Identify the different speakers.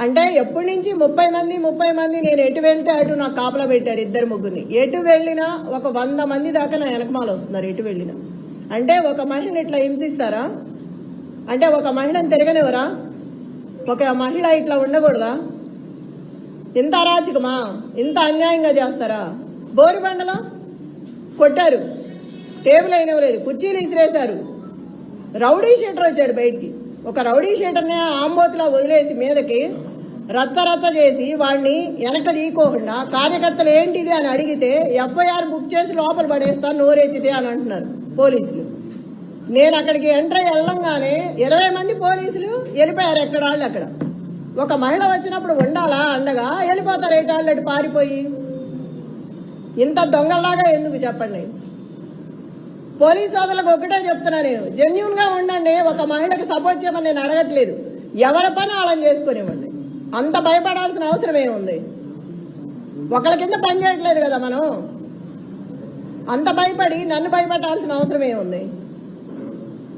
Speaker 1: అంటే ఎప్పటి నుంచి ముప్పై మంది ముప్పై మంది నేను ఎటు వెళ్తే అటు నాకు కాపలా పెట్టారు ఇద్దరు ముగ్గురిని. ఎటు వెళ్ళినా ఒక వంద మంది దాకా నా వెనకమాల వస్తున్నారు ఎటు వెళ్ళినా. అంటే ఒక మహిళను ఇట్లా హింసిస్తారా? అంటే ఒక మహిళను తిరగనివరా ఒక మహిళ ఇట్లా ఉండకూడదా? ఇంత అరాచకమా? ఇంత అన్యాయంగా చేస్తారా? బోరిబండలో కొట్టారు. టేబుల్ అయినవలేదు కుర్చీలు ఇసిరేశారు. రౌడీ షీటర్ వచ్చాడు బయటికి. ఒక రౌడీ షీటర్ని ఆంబోతులా వదిలేసి మీదకి రచ్చరచ్చ చేసి వాడిని వెనక తీయకోకుండా కార్యకర్తలు ఏంటిది? అని అడిగితే ఎఫ్ఐఆర్ బుక్ చేసి లోపల పడేస్తాను నోరెత్తితే అని అంటున్నారు పోలీసులు. నేను అక్కడికి ఎంటర్ వెళ్ళంగానే ఇరవై మంది పోలీసులు వెళ్ళిపోయారు ఎక్కడ వాళ్ళు అక్కడ. ఒక మహిళ వచ్చినప్పుడు ఉండాలా అండగా వెళ్ళిపోతారు ఏటాళ్ళు అటు పారిపోయి? ఇంత దొంగల్లాగా ఎందుకు చెప్పండి? పోలీస్ సోదరులకు ఒకటే చెప్తున్నా నేను జెన్యున్గా ఉండండి ఒక మహిళకి సపోర్ట్ చేయమని నేను అడగట్లేదు. ఎవరి పని వాళ్ళని చేసుకునేవ్వండి. అంత భయపడాల్సిన అవసరం ఏముంది? ఒకళ్ళ కింద పని చేయట్లేదు కదా మనం? అంత భయపడి నన్ను భయపెట్టాల్సిన అవసరం ఏముంది?